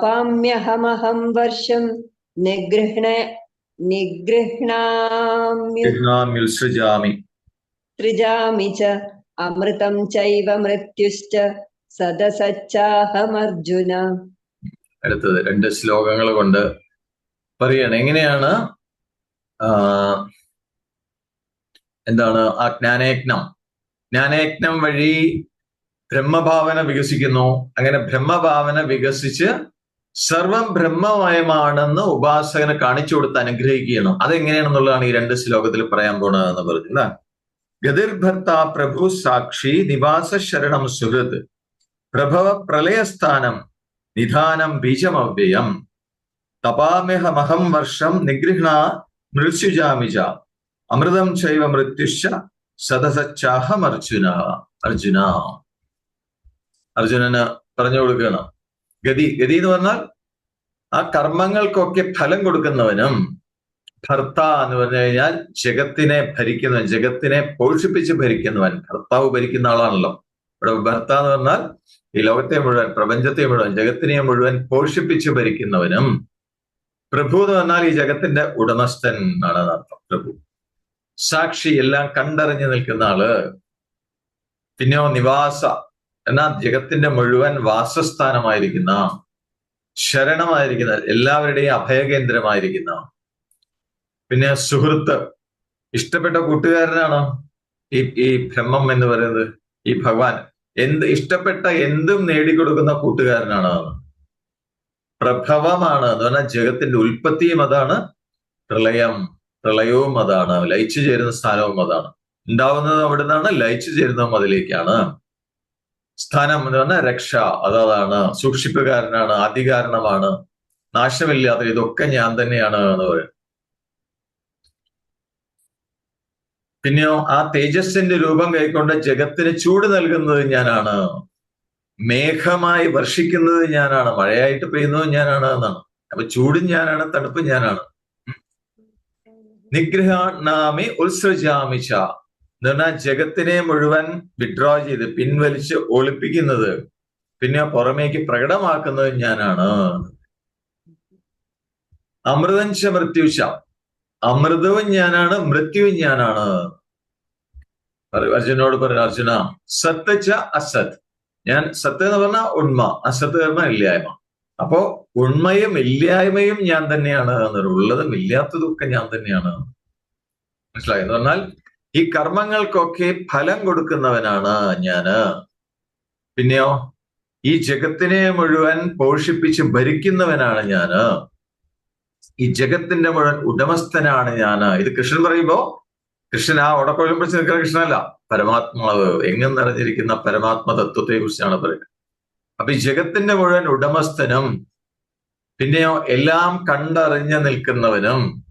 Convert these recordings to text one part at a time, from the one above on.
വപാമ്യഹമഹം വർഷം നിഗൃഹണ നിഗൃഹ്ണാമ്യുസൃജാമി സൃജാമി ച അമൃതം ചൈവ മൃത്യുശ്ച സദസച്ചാഹമർജുന അടുത്തത് രണ്ട് ശ്ലോകങ്ങൾ കൊണ്ട് പറയണം എങ്ങനെയാണ് എന്താണ് ആ ജ്ഞാനയജ്ഞം ജ്ഞാനയജ്ഞം വഴി ബ്രഹ്മഭാവന വികസിക്കുന്നു. അങ്ങനെ ബ്രഹ്മഭാവന വികസിച്ച് സർവം ബ്രഹ്മമയമാണെന്ന് ഉപാസകനെ കാണിച്ചു കൊടുത്ത് അനുഗ്രഹിക്കണം അതെങ്ങനെയാണെന്നുള്ളതാണ് ഈ രണ്ട് ശ്ലോകത്തിൽ പറയാൻ പോണതെന്ന് പറഞ്ഞു അല്ല? ഗതിർഭർത്ത പ്രഭു സാക്ഷി നിവാസ ശരണം സുഹൃത് പ്രഭവ പ്രളയസ്ഥാനം നിധാനം ബീജമവ്യയം തപാമ്യഹമഹം വർഷം നിഗൃഹണ മൃത്യുജാമിജ അമൃതം ചൈവ മൃത്യുശ സദസച്ചാഹം അർജുന. അർജുന അർജുനന് പറഞ്ഞു കൊടുക്കണം ഗതി ഗതി എന്ന് പറഞ്ഞാൽ ആ കർമ്മങ്ങൾക്കൊക്കെ ഫലം കൊടുക്കുന്നവനും ഭർത്ത എന്ന് പറഞ്ഞു കഴിഞ്ഞാൽ ജഗത്തിനെ ഭരിക്കുന്നവൻ ജഗത്തിനെ പോഷിപ്പിച്ച് ഭരിക്കുന്നവൻ ഭർത്താവ് ഭരിക്കുന്ന ആളാണല്ലോ. ഇവിടെ ഭർത്ത എന്ന് പറഞ്ഞാൽ ഈ ലോകത്തെ മുഴുവൻ പ്രപഞ്ചത്തെ മുഴുവൻ ജഗത്തിനെ മുഴുവൻ പോഷിപ്പിച്ച് ഭരിക്കുന്നവനും പ്രഭു എന്ന് പറഞ്ഞാൽ ഈ ജഗത്തിന്റെ ഉടമസ്ഥൻ എന്നാണ് അർത്ഥം. പ്രഭു. സാക്ഷി എല്ലാം കണ്ടറിഞ്ഞു നിൽക്കുന്ന ആൾ പിന്നെയോ നിവാസ. എന്നാൽ ജഗത്തിന്റെ മുഴുവൻ വാസസ്ഥാനമായിരിക്കുന്ന ശരണമായിരിക്കുന്ന എല്ലാവരുടെയും അഭയകേന്ദ്രമായിരിക്കുന്ന. പിന്നെ സുഹൃത്ത് ഇഷ്ടപ്പെട്ട കൂട്ടുകാരനാണോ? ഈ ഈ ബ്രഹ്മം എന്ന് പറയുന്നത് ഈ ഭഗവാൻ. എന്ത് ഇഷ്ടപ്പെട്ട എന്തും നേടിക്കൊടുക്കുന്ന കൂട്ടുകാരനാണ് പ്രഭവമാണ് എന്ന് പറഞ്ഞാൽ ജഗത്തിന്റെ ഉൽപ്പത്തിയും അതാണ് പ്രളയം പ്രളയവും അതാണ് ലയിച്ചു ചേരുന്ന സ്ഥാനവും അതാണ്. ഉണ്ടാവുന്നത് അവിടെ നിന്നാണ് ലയിച്ചു ചേരുന്നതും അതിലേക്കാണ്. സ്ഥാനം എന്ന് പറഞ്ഞാൽ രക്ഷ. അതതാണ് സൂക്ഷിപ്പുകാരനാണ്. അധികാരണമാണ്. നാശമില്ലാത്ത ഇതൊക്കെ ഞാൻ തന്നെയാണ് എന്ന് പറയും. പിന്നെയോ ആ തേജസ്സിന്റെ രൂപം കൈക്കൊണ്ട് ജഗത്തിന് ചൂട് നൽകുന്നത് ഞാനാണ്. മേഘമായി വർഷിക്കുന്നത് ഞാനാണ്. മഴയായിട്ട് പെയ്യുന്നത് ഞാനാണ് എന്നാണ്. അപ്പൊ ചൂടും ഞാനാണ് തണുപ്പും ഞാനാണ്. നിഗ്രഹാമി ഉത്സൃജാമിച്ച എന്ന് പറഞ്ഞാൽ ജഗത്തിനെ മുഴുവൻ വിഡ്രോ ചെയ്ത് പിൻവലിച്ച് ഒളിപ്പിക്കുന്നത്. പിന്നെ പുറമേക്ക് പ്രകടമാക്കുന്നത് ഞാനാണ്. അമൃതഞ്ച മൃത്യുശ അമൃതവും ഞാനാണ് മൃത്യുവും ഞാനാണ്. അർജുനോട് പറഞ്ഞു അർജുന. സത്ത് ച അസത്. ഞാൻ സത്ത് എന്ന് പറഞ്ഞാൽ ഉണ്മ. അസത്ത് പറഞ്ഞാൽ ഇല്ലായ്മ. അപ്പോ ഉണ്മയും ഇല്ലായ്മയും ഞാൻ തന്നെയാണ് ഉള്ളതും ഇല്ലാത്തതും ഒക്കെ ഞാൻ തന്നെയാണ്. മനസ്സിലായി? എന്ന് പറഞ്ഞാൽ ഈ കർമ്മങ്ങൾക്കൊക്കെ ഫലം കൊടുക്കുന്നവനാണ് ഞാൻ. പിന്നെയോ ഈ ജഗത്തിനെ മുഴുവൻ പോഷിപ്പിച്ച് ഭരിക്കുന്നവനാണ് ഞാൻ. ഈ ജഗത്തിന്റെ മുഴുവൻ ഉടമസ്ഥനാണ് ഞാൻ. ഇത് കൃഷ്ണൻ പറയുമ്പോ കൃഷ്ണൻ ആ ഉടക്കൊഴം പിടിച്ച് നിൽക്കുന്ന കൃഷ്ണനല്ല. പരമാത്മാവ് എങ്ങും നിറഞ്ഞിരിക്കുന്ന പരമാത്മ തത്വത്തെ കുറിച്ചാണ് പറയുന്നത്. അപ്പൊ ഈ ജഗത്തിന്റെ മുഴുവൻ ഉടമസ്ഥനും പിന്നെയോ എല്ലാം കണ്ടറിഞ്ഞ് നിൽക്കുന്നവനും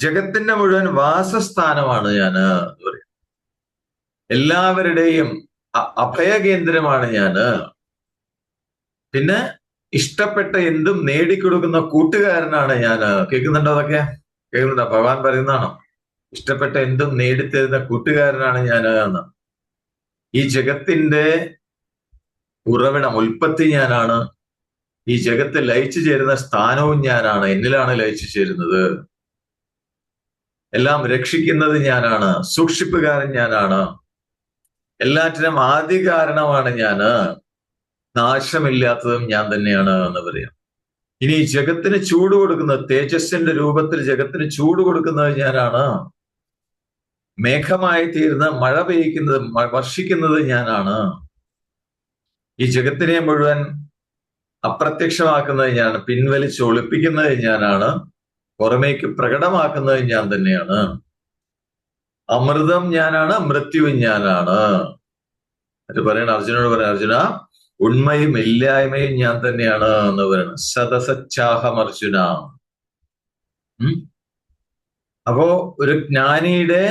ജഗത്തിന്റെ മുഴുവൻ വാസസ്ഥാനമാണ് ഞാൻ എന്ന് പറയും. എല്ലാവരുടെയും അഭയകേന്ദ്രമാണ് ഞാൻ പിന്നെ ഇഷ്ടപ്പെട്ട എന്തും നേടിക്കൊടുക്കുന്ന കൂട്ടുകാരനാണ് ഞാൻ കേൾക്കുന്നുണ്ടോ അതൊക്കെ? കേൾക്കുന്നുണ്ടോ? ഭഗവാൻ പറയുന്നതാണോ? ഇഷ്ടപ്പെട്ട എന്തും നേടിത്തരുന്ന കൂട്ടുകാരനാണ് ഞാൻ എന്ന്. ഈ ജഗത്തിന്റെ ഉറവിടം ഉൽപ്പത്തി ഞാനാണ്. ഈ ജഗത്ത് ലയിച്ചു ചേരുന്ന സ്ഥാനവും ഞാനാണ്. എന്നിലാണ് ലയിച്ചു ചേരുന്നത്. എല്ലാം രക്ഷിക്കുന്നത് ഞാനാണ്. സൂക്ഷിപ്പുകാരൻ ഞാനാണ്. എല്ലാറ്റിനും ആദ്യ കാരണമാണ് ഞാൻ നാശമില്ലാത്തതും ഞാൻ തന്നെയാണ് എന്ന് പറയാം. ഇനി ജഗത്തിന് ചൂട് കൊടുക്കുന്നത് തേജസ്സിന്റെ രൂപത്തിൽ ജഗത്തിന് ചൂട് കൊടുക്കുന്നത് ഞാനാണ്. മേഘമായി തീരുന്ന മഴ പെയ്യ്ക്കുന്നത് വർഷിക്കുന്നത് ഞാനാണ്. ഈ ജഗത്തിനെ മുഴുവൻ അപ്രത്യക്ഷമാക്കുന്നത് ഞാൻ പിൻവലിച്ച് ഒളിപ്പിക്കുന്നത് ഞാനാണ്. പുറമേക്ക് പ്രകടമാക്കുന്നത് ഞാൻ തന്നെയാണ്. അമൃതം ഞാനാണ് മൃത്യുവും ഞാനാണ്. അത് പറയണ അർജുനോട് പറയണ അർജുന ഉണ്മയും ഇല്ലായ്മയും ഞാൻ തന്നെയാണ് എന്ന് പറയണം. സദസച്ചാഹം അർജുന. അപ്പോ ഒരു ജ്ഞാനിയുടെ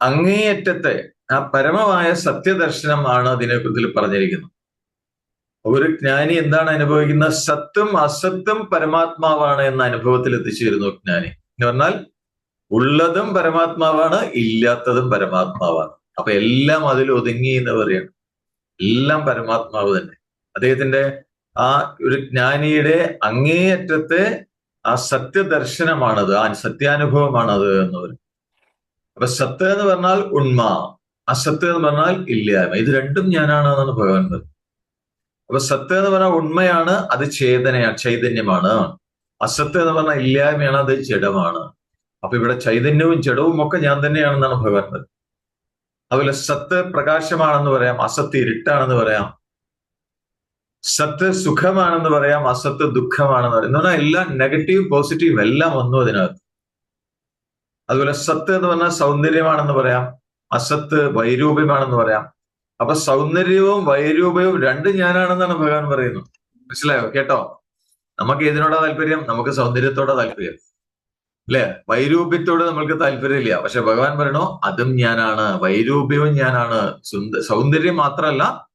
അങ്ങേയറ്റത്തെ ആ പരമമായ സത്യദർശനമാണ് അതിനെ ഇതിൽ പറഞ്ഞിരിക്കുന്നത്. ഒരു ജ്ഞാനി എന്താണ് അനുഭവിക്കുന്നത് സത്തും അസത്തും പരമാത്മാവാണ് എന്ന അനുഭവത്തിൽ എത്തിച്ചേരുന്നു ജ്ഞാനി. എന്ന് പറഞ്ഞാൽ ഉള്ളതും പരമാത്മാവാണ് ഇല്ലാത്തതും പരമാത്മാവാണ്. അപ്പൊ എല്ലാം അതിൽ ഒതുങ്ങി എന്ന് പറയാണ്. എല്ലാം പരമാത്മാവ് തന്നെ. അദ്ദേഹത്തിന്റെ ആ ഒരു ജ്ഞാനിയുടെ അങ്ങേയറ്റത്തെ ആ സത്യദർശനമാണത് ആ സത്യാനുഭവമാണത് എന്ന് പറയും. അപ്പൊ സത്യ എന്ന് പറഞ്ഞാൽ ഉണ്മ അസത്ത് എന്ന് പറഞ്ഞാൽ ഇല്ലായ്മ. ഇത് രണ്ടും ഞാനാണ് എന്നാണ് ഭഗവാൻ പറയുന്നത്. അപ്പൊ സത്യം എന്ന് പറഞ്ഞാൽ ഉണ്മയാണ് അത് ചേതനയാണ് ചൈതന്യമാണ്. അസത്യം എന്ന് പറഞ്ഞാൽ ഇല്ലായ്മയാണ് അത് ജഡമാണ്. അപ്പൊ ഇവിടെ ചൈതന്യവും ജഡവും ഒക്കെ ഞാൻ തന്നെയാണെന്നാണ് ഭഗവാൻ അതുപോലെ സത്ത് പ്രകാശമാണെന്ന് പറയാം അസത്ത് ഇരുട്ടാണെന്ന് പറയാം. സത്ത് സുഖമാണെന്ന് പറയാം അസത്ത് ദുഃഖമാണെന്ന് പറയാം. എന്ന് പറഞ്ഞാൽ എല്ലാം നെഗറ്റീവും പോസിറ്റീവും എല്ലാം വന്നു അതിനകത്ത്. അതുപോലെ സത്ത് എന്ന് പറഞ്ഞാൽ സൗന്ദര്യമാണെന്ന് പറയാം അസത്ത് വൈരൂപ്യമാണെന്ന് പറയാം. അപ്പൊ സൗന്ദര്യവും വൈരൂപവും രണ്ടും ഞാനാണെന്നാണ് ഭഗവാൻ പറയുന്നത്. മനസ്സിലായോ? കേട്ടോ? നമുക്ക് ഏതിനോടാ താല്പര്യം? നമുക്ക് സൗന്ദര്യത്തോടാ താല്പര്യം. അല്ലെ? വൈരൂപ്യത്തോട് നമ്മൾക്ക് താല്പര്യമില്ല. പക്ഷെ ഭഗവാൻ പറയണോ അതും ഞാനാണ്. വൈരൂപ്യവും ഞാനാണ്. സൗന്ദര്യം മാത്രമല്ല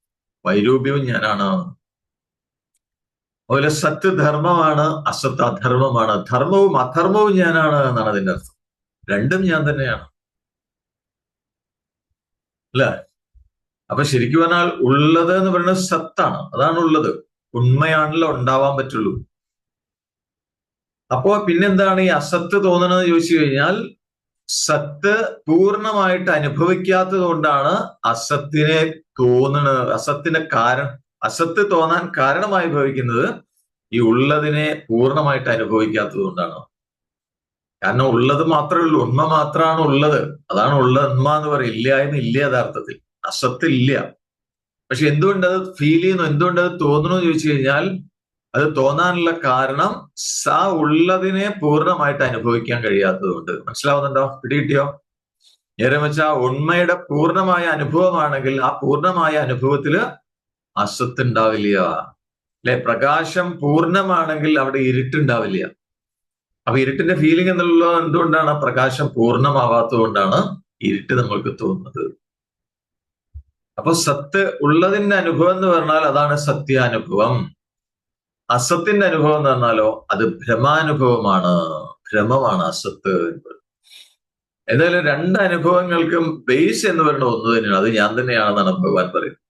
വൈരൂപ്യവും ഞാനാണ്. അതുപോലെ സത്ത് ധർമ്മമാണ് അസത്ത് അധർമ്മമാണ് ധർമ്മവും അധർമ്മവും ഞാനാണ് എന്നാണ് അതിന്റെ അർത്ഥം. രണ്ടും ഞാൻ തന്നെയാണ്. അല്ലേ? അപ്പൊ ശരിക്കും പറഞ്ഞാൽ ഉള്ളത് എന്ന് പറയുന്നത് സത്താണ്. അതാണ് ഉള്ളത്. ഉണ്മയാണല്ലോ ഉണ്ടാവാൻ പറ്റുള്ളൂ. അപ്പോ പിന്നെന്താണ് ഈ അസത്ത് തോന്നണത് ചോദിച്ചു കഴിഞ്ഞാൽ സത്ത് പൂർണമായിട്ട് അനുഭവിക്കാത്തത് കൊണ്ടാണ് അസത്തിനെ തോന്നണത് അസത്തിന്റെ കാരണം അസത്ത് തോന്നാൻ കാരണമായി ഭവിക്കുന്നത് ഈ ഉള്ളതിനെ പൂർണമായിട്ട് അനുഭവിക്കാത്തത് കൊണ്ടാണ്. കാരണം ഉള്ളത് മാത്രമേ ഉള്ളൂ. ഉണ്മ മാത്രമാണ് ഉള്ളത്. അതാണ് ഉള്ള ഉണ്മ എന്ന് പറയും. ഇല്ലായ്മ ഇല്ല യഥാർത്ഥത്തിൽ. അസത്ത് ഇല്ല പക്ഷെ എന്തുകൊണ്ട് അത് ഫീൽ ചെയ്യുന്നു? എന്തുകൊണ്ട് അത് തോന്നുന്നു എന്ന് ചോദിച്ചു കഴിഞ്ഞാൽ അത് തോന്നാനുള്ള കാരണം സ ഉള്ളതിനെ പൂർണമായിട്ട് അനുഭവിക്കാൻ കഴിയാത്തതുകൊണ്ട്. മനസ്സിലാവുന്നുണ്ടോ? പിടികിട്ടിയോ? നേരെ വെച്ചാൽ ഉണ്മയുടെ പൂർണമായ അനുഭവമാണെങ്കിൽ ആ പൂർണമായ അനുഭവത്തിൽ അസത്ത് ഉണ്ടാവില്ല അല്ലെ? പ്രകാശം പൂർണമാണെങ്കിൽ അവിടെ ഇരുട്ടുണ്ടാവില്ല. അപ്പൊ ഇരുട്ടിന്റെ ഫീലിംഗ് എന്നുള്ളത് എന്തുകൊണ്ടാണ്? പ്രകാശം പൂർണമാവാത്തത് കൊണ്ടാണ് ഇരുട്ട് നമ്മൾക്ക് തോന്നുന്നത്. അപ്പൊ സത്ത് ഉള്ളതിന്റെ അനുഭവം എന്ന് പറഞ്ഞാൽ അതാണ് സത്യാനുഭവം. അസത്തിന്റെ അനുഭവം എന്ന് പറഞ്ഞാലോ അത് ഭ്രമാനുഭവമാണ്. ഭ്രമമാണ് അസത്ത് എന്തായാലും രണ്ട് അനുഭവങ്ങൾക്കും ബേസ് എന്ന് പറയുന്ന ഒന്ന് തന്നെയാണ്. അത് ഞാൻ തന്നെയാണെന്നാണ് ഭഗവാൻ പറയുന്നത്.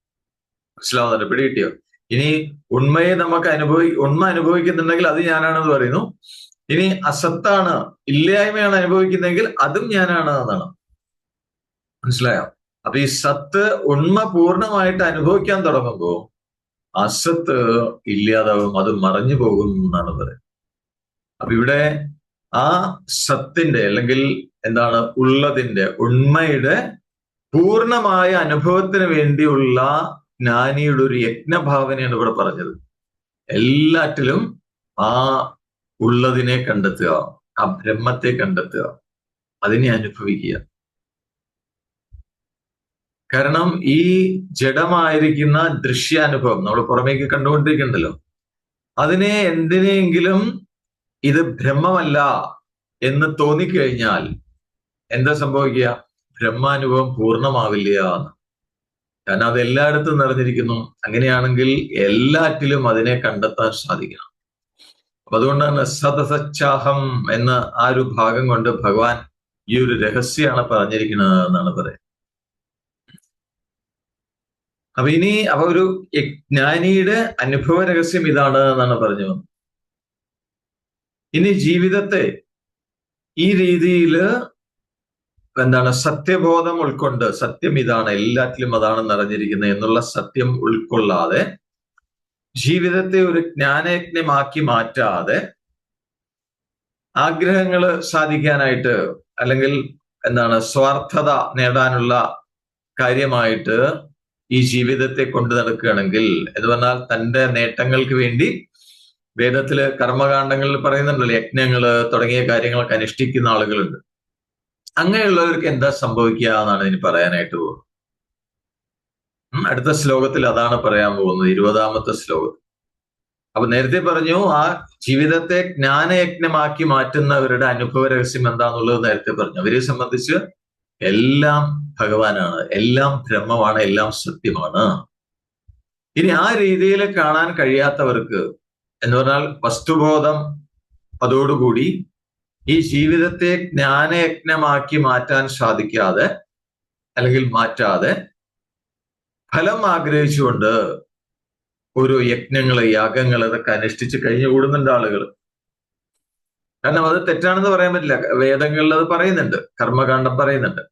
മനസ്സിലാവുന്നുണ്ട് പിടികിട്ടിയോ ഇനി ഉണ്മയെ നമുക്ക് അനുഭവി ഉണ്മ അനുഭവിക്കുന്നുണ്ടെങ്കിൽ അത് ഞാനാണെന്ന് പറയുന്നു. ഇനി അസത്താണ് ഇല്ലായ്മയാണ് അനുഭവിക്കുന്നതെങ്കിൽ അതും ഞാനാണ് എന്നാണ് മനസ്സിലായോ? അപ്പൊ ഈ സത്ത് ഉണ്മ പൂർണമായിട്ട് അനുഭവിക്കാൻ തുടങ്ങുമ്പോൾ അസത്ത് ഇല്ലാതാവും അത് മറഞ്ഞു പോകും എന്നാണ് പറയുന്നത്. അപ്പൊ ഇവിടെ ആ സത്തിന്റെ അല്ലെങ്കിൽ എന്താണ് ഉള്ളതിന്റെ ഉണ്മയുടെ പൂർണമായ അനുഭവത്തിന് വേണ്ടിയുള്ള ജ്ഞാനിയുടെ ഒരു യജ്ഞഭാവനയാണ് ഇവിടെ പറഞ്ഞത്. എല്ലാറ്റിലും ആ ഉള്ളതിനെ കണ്ടെത്തുക ആ ബ്രഹ്മത്തെ കണ്ടെത്തുക അതിനെ അനുഭവിക്കുക. കാരണം ഈ ജഡമായിരിക്കുന്ന ദൃശ്യാനുഭവം നമ്മൾ പുറമേക്ക് കണ്ടുകൊണ്ടിരിക്കണ്ടല്ലോ. അതിനെ എന്തിനെങ്കിലും ഇത് ബ്രഹ്മമല്ല എന്ന് തോന്നിക്കഴിഞ്ഞാൽ എന്താ സംഭവിക്കുക? ബ്രഹ്മാനുഭവം പൂർണമാവില്ല എന്ന്. കാരണം അത് എല്ലായിടത്തും നിറഞ്ഞിരിക്കുന്നു. അങ്ങനെയാണെങ്കിൽ എല്ലാറ്റിലും അതിനെ കണ്ടെത്താൻ സാധിക്കണം. അപ്പൊ അതുകൊണ്ടാണ് സതസച്ചാഹം എന്ന ആ ഒരു ഭാഗം കൊണ്ട് ഭഗവാൻ ഈ ഒരു രഹസ്യമാണ് പറഞ്ഞിരിക്കുന്നത് എന്നാണ് പറയുന്നത്. അപ്പൊ ഇനി അപ്പൊ ഒരു ജ്ഞാനിയുടെ അനുഭവ രഹസ്യം ഇതാണ് എന്നാണ് പറഞ്ഞു ഇനി ജീവിതത്തെ ഈ രീതിയിൽ എന്താണ് സത്യബോധം ഉൾക്കൊണ്ട് സത്യം ഇതാണ് എല്ലാത്തിലും അതാണ് നിറഞ്ഞിരിക്കുന്നത് എന്നുള്ള സത്യം ഉൾക്കൊള്ളാതെ ജീവിതത്തെ ഒരു ജ്ഞാനയജ്ഞമാക്കി മാറ്റാതെ ആഗ്രഹങ്ങൾ സാധിക്കാനായിട്ട് അല്ലെങ്കിൽ എന്താണ് സ്വാർത്ഥത നേടാനുള്ള കാര്യമായിട്ട് ഈ ജീവിതത്തെ കൊണ്ടു നടക്കുകയാണെങ്കിൽ എന്ന് പറഞ്ഞാൽ തന്റെ നേട്ടങ്ങൾക്ക് വേണ്ടി വേദത്തിൽ കർമ്മകാണ്ഡങ്ങളിൽ പറയുന്നുണ്ടല്ലോ യജ്ഞങ്ങൾ തുടങ്ങിയ കാര്യങ്ങളൊക്കെ അനുഷ്ഠിക്കുന്ന ആളുകളുണ്ട്. അങ്ങനെയുള്ളവർക്ക് എന്താ സംഭവിക്കുക എന്നാണ് ഇനി പറയാനായിട്ട് പോകുന്നത്. അടുത്ത ശ്ലോകത്തിൽ അതാണ് പറയാൻ പോകുന്നത് ഇരുപതാമത്തെ ശ്ലോകത്തിൽ. അപ്പൊ നേരത്തെ പറഞ്ഞു ആ ജീവിതത്തെ ജ്ഞാനയജ്ഞമാക്കി മാറ്റുന്നവരുടെ അനുഭവ രഹസ്യം എന്താന്നുള്ളത് നേരത്തെ പറഞ്ഞു. അവരെ സംബന്ധിച്ച് എല്ലാം ഭഗവാനാണ്. എല്ലാം ബ്രഹ്മമാണ് എല്ലാം സത്യമാണ്. ഇനി ആ രീതിയിൽ കാണാൻ കഴിയാത്തവർക്ക് എന്ന് പറഞ്ഞാൽ വസ്തുബോധം അതോടുകൂടി ഈ ജീവിതത്തെ ജ്ഞാനയജ്ഞമാക്കി മാറ്റാൻ സാധിക്കാതെ അല്ലെങ്കിൽ മാറ്റാതെ ഫലം ആഗ്രഹിച്ചുകൊണ്ട് ഓരോ യജ്ഞങ്ങൾ യാഗങ്ങൾ ഇതൊക്കെ അനുഷ്ഠിച്ച് കഴിഞ്ഞു കൂടുന്നുണ്ട് ആളുകൾ കാരണം അത് തെറ്റാണെന്ന് പറയാൻ പറ്റില്ല. വേദങ്ങളിൽ അത് പറയുന്നുണ്ട്. കർമ്മകാന്ഡം പറയുന്നുണ്ട്.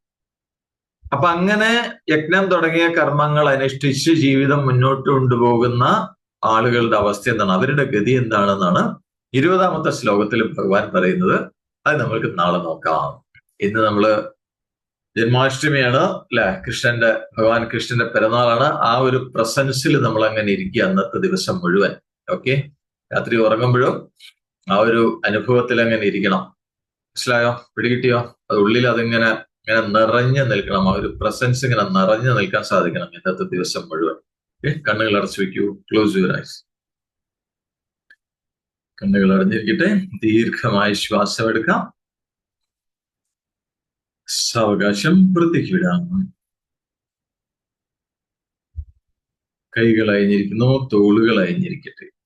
അപ്പൊ അങ്ങനെ യജ്ഞം തുടങ്ങിയ കർമ്മങ്ങൾ അനുഷ്ഠിച്ച് ജീവിതം മുന്നോട്ട് കൊണ്ടുപോകുന്ന ആളുകളുടെ അവസ്ഥ എന്താണ്? അവരുടെ ഗതി എന്താണെന്നാണ് ഇരുപതാമത്തെ ശ്ലോകത്തിൽ ഭഗവാൻ പറയുന്നത്. അത് നമ്മൾക്ക് നാളെ നോക്കാം. ഇന്ന് നമ്മൾ ജന്മാഷ്ടമിയാണ് അല്ലെ? കൃഷ്ണന്റെ ഭഗവാൻ കൃഷ്ണന്റെ പിറന്നാളാണ്. ആ ഒരു പ്രസൻസിൽ നമ്മൾ അങ്ങനെ ഇരിക്കുക അന്നത്തെ ദിവസം മുഴുവൻ. ഓക്കെ? രാത്രി ഉറങ്ങുമ്പോഴും ആ ഒരു അനുഭവത്തിൽ അങ്ങനെ ഇരിക്കണം. മനസ്സിലായോ? പിടികിട്ടിയോ? അത് ഉള്ളിൽ അതിങ്ങനെ ഇങ്ങനെ നിറഞ്ഞു നിൽക്കണം. ആ ഒരു പ്രസൻസ് ഇങ്ങനെ നിറഞ്ഞു നിൽക്കാൻ സാധിക്കണം ഇന്നത്തെ ദിവസം മുഴുവൻ. കണ്ണുകൾ അടച്ചു വെക്കൂ ക്ലോസ് യുവർ ഐസ് കണ്ണുകൾ അടഞ്ഞിരിക്കട്ടെ. ദീർഘമായ ശ്വാസം എടുക്കാം. സാവകാശം വൃത്തിക്ക് വിടാം. കൈകൾ അയഞ്ഞിരിക്കുന്നു തോളുകൾ അയഞ്ഞിരിക്കട്ടെ.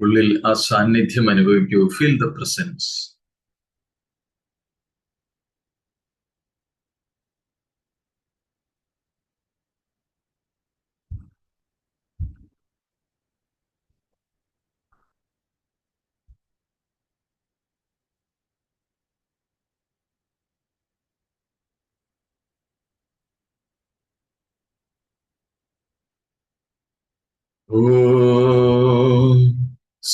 ഉള്ളിൽ ആ സാന്നിധ്യം അനുഭവിക്കൂ. ഫീൽ ദ പ്രസൻസ് ഓം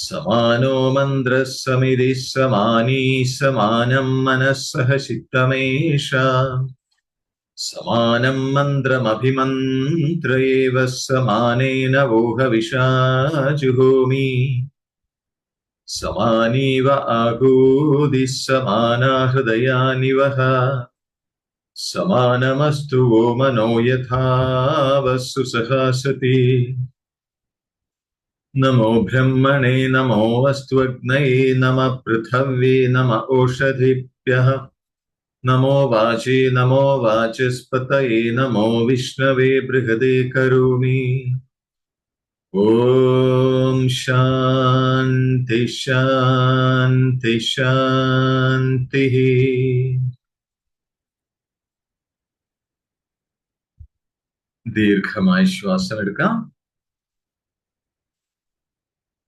സമാനോ മന്ത്രഃ സമിതി സമാനീ സമാനം മനസ്സഹ ചിത്തമേഷ സമാനം മന്ത്രമഭിമന്ത്രയേവ സമാനേന വോഹവിഷാജുഹോമി സമാനീവ ആഹൂതി സമാനാ ഹൃദയാനിവഹ സമാനമസ്തു വോ മനോ യഥാവസ്സു സഹാസതി നമോ ബ്രഹ്മണേ നമോ അസ്ത്വഗ്നയേ നമ പൃഥവ്യേ നമ ഓഷധിഭ്യ നമോ വാചേ നമോ വാചസ്പതയേ നമോ വിഷ്ണവേ ബൃഹദേ കരോമി ഓം ശാന്തി ശാന്തി ശാന്തി ദീർഘമായ ശ്വാസം എടുക്കാം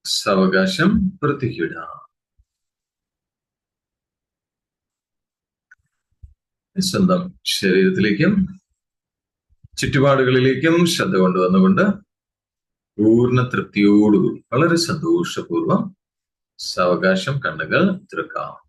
സാവകാശം വൃത്തിക്കിടാം സ്വന്തം ശരീരത്തിലേക്കും ചുറ്റുപാടുകളിലേക്കും ശ്രദ്ധ കൊണ്ടുവന്നുകൊണ്ട് പൂർണ തൃപ്തിയോടുകൂടി വളരെ സന്തോഷപൂർവം സാവകാശം കണ്ണുകൾ തീർക്കാം